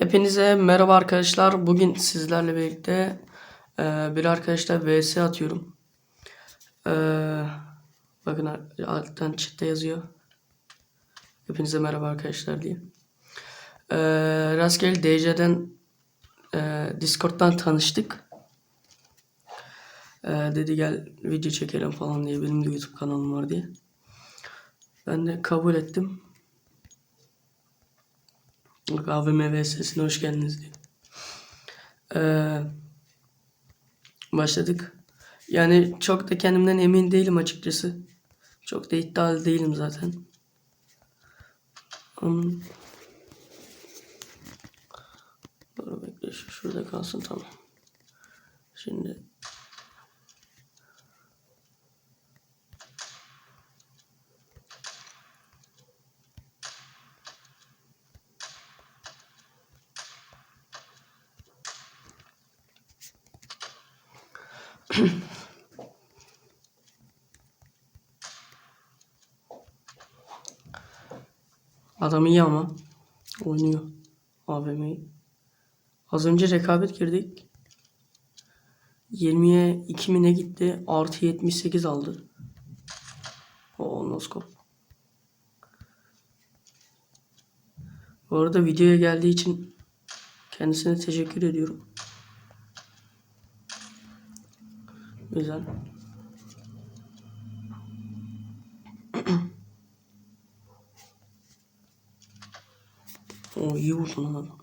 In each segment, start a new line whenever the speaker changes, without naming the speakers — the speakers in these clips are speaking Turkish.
Hepinize merhaba arkadaşlar. Bugün sizlerle birlikte e, bir arkadaşla vs atıyorum. E, bakın alttan chatte yazıyor. Hepinize merhaba arkadaşlar diye. E, rastgele DC'den e, Discord'dan tanıştık. E, dedi gel video çekelim falan diye benim de YouTube kanalım var diye. Ben de kabul ettim. AVM VS'sine hoş geldiniz diye. Ee, başladık. Yani çok da kendimden emin değilim açıkçası. Çok da iddialı değilim zaten. Um, dur bekle şu şurada kalsın tamam. Şimdi adam iyi ama oynuyor AVM'yi. Az önce rekabet girdik. 20'ye 2 mi ne gitti? Artı 78 aldı. O noskop. Bu arada videoya geldiği için kendisine teşekkür ediyorum. Güzel. O iyi vurdun adam.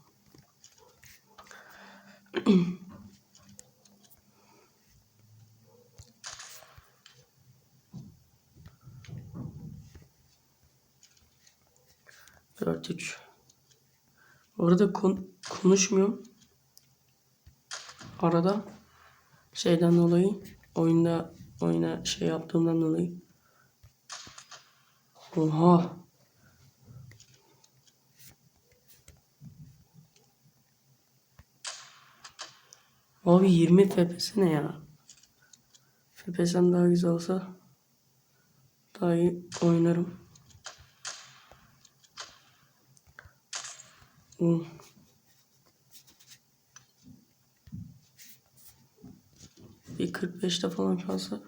Dört üç. Bu arada kon konuşmuyorum. Arada şeyden dolayı oyunda oyuna şey yaptığımdan dolayı. Oha. Abi 20 FPS ne ya? FPS'm daha güzel olsa daha iyi oynarım. Hmm. Bir 45'te falan kalsa.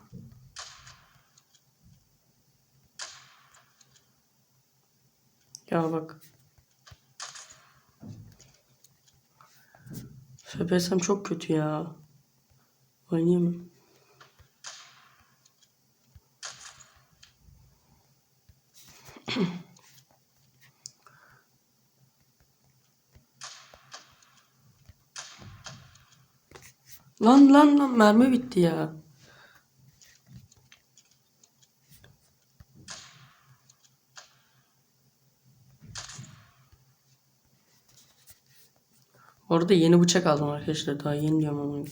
Ya bak. FPS'm çok kötü ya. Oynayamam. Lan lan lan mermi bitti ya. Orada yeni bıçak aldım arkadaşlar. Daha yeni diyorum ama.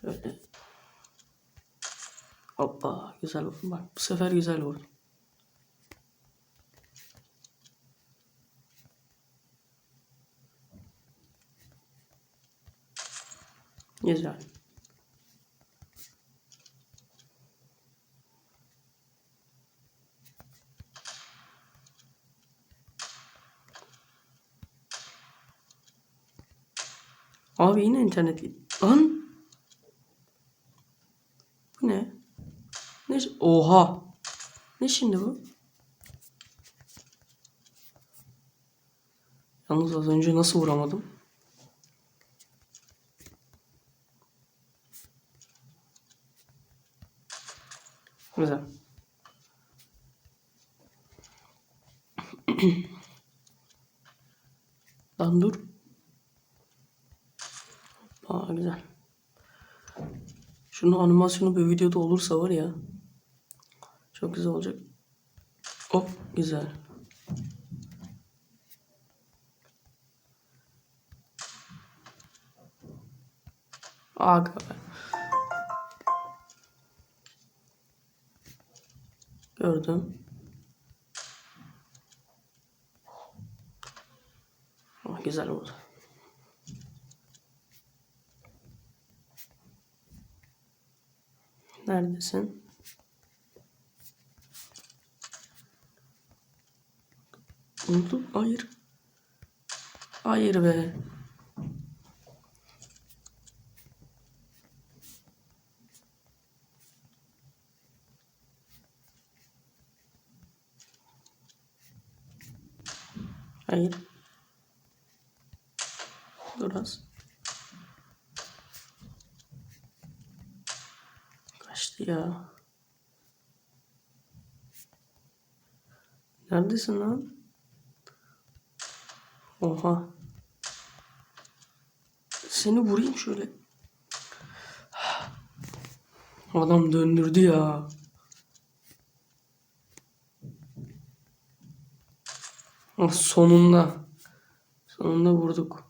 Şöyle. Hoppa güzel. Bak bu sefer güzel vurdum. Güzel. Abi yine internet gitti. Lan. Bu ne? Ne? Oha. Ne şimdi bu? Yalnız az önce nasıl vuramadım? Güzel. Lan dur. Aa güzel. Şunun animasyonu bir videoda olursa var ya. Çok güzel olacak. Hop güzel. Aga be. Gördüm. Oh, güzel oldu. Neredesin? Oldu. Hayır. Hayır be. Hayır. Dur az. Kaçtı ya. Neredesin lan? Oha. Seni vurayım şöyle. Adam döndürdü ya. Ah, sonunda. Sonunda vurduk.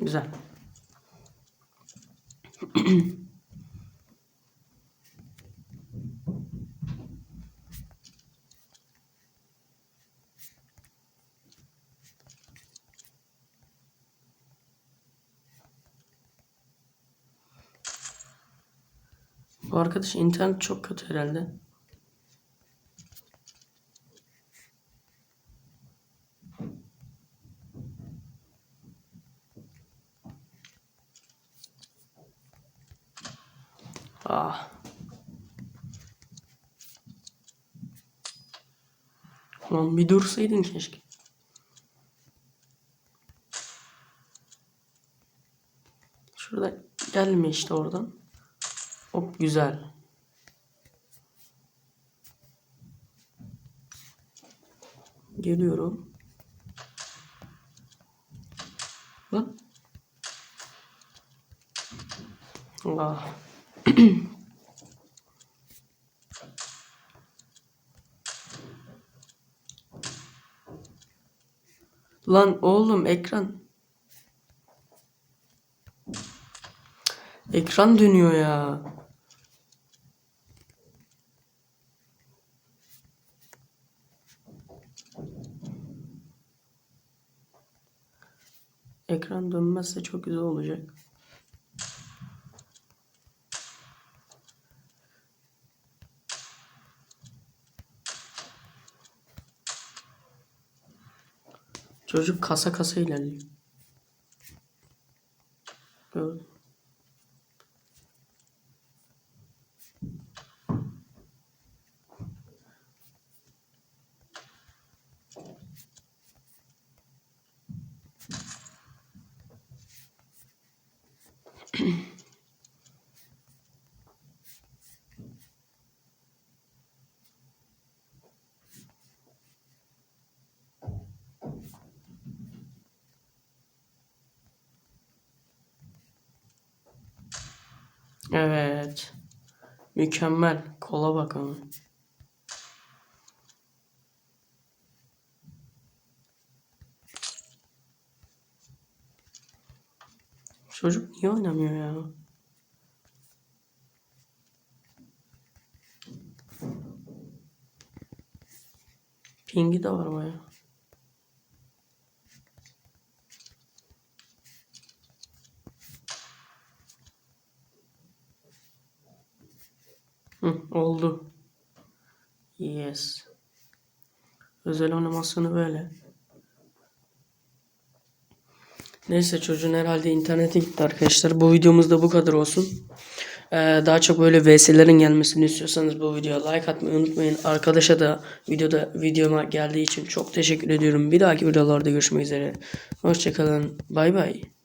Güzel. Bu arkadaş internet çok kötü herhalde. Ah. Lan bir dursaydın keşke. Şurada gelme işte oradan. Hop güzel. Geliyorum. Lan. Ah. Lan oğlum ekran. Ekran dönüyor ya. Ekran dönmezse çok güzel olacak. Çocuk kasa kasa ilerliyor. Evet. Mükemmel. Kola bakalım. Çocuk niye oynamıyor ya? Pingi de var baya. Hı, oldu. Yes. Özel animasyonu böyle. Neyse çocuğun herhalde internete gitti arkadaşlar. Bu videomuz da bu kadar olsun. Ee, daha çok böyle VS'lerin gelmesini istiyorsanız bu videoya like atmayı unutmayın. Arkadaşa da videoda videoma geldiği için çok teşekkür ediyorum. Bir dahaki videolarda görüşmek üzere. Hoşçakalın. Bay bay.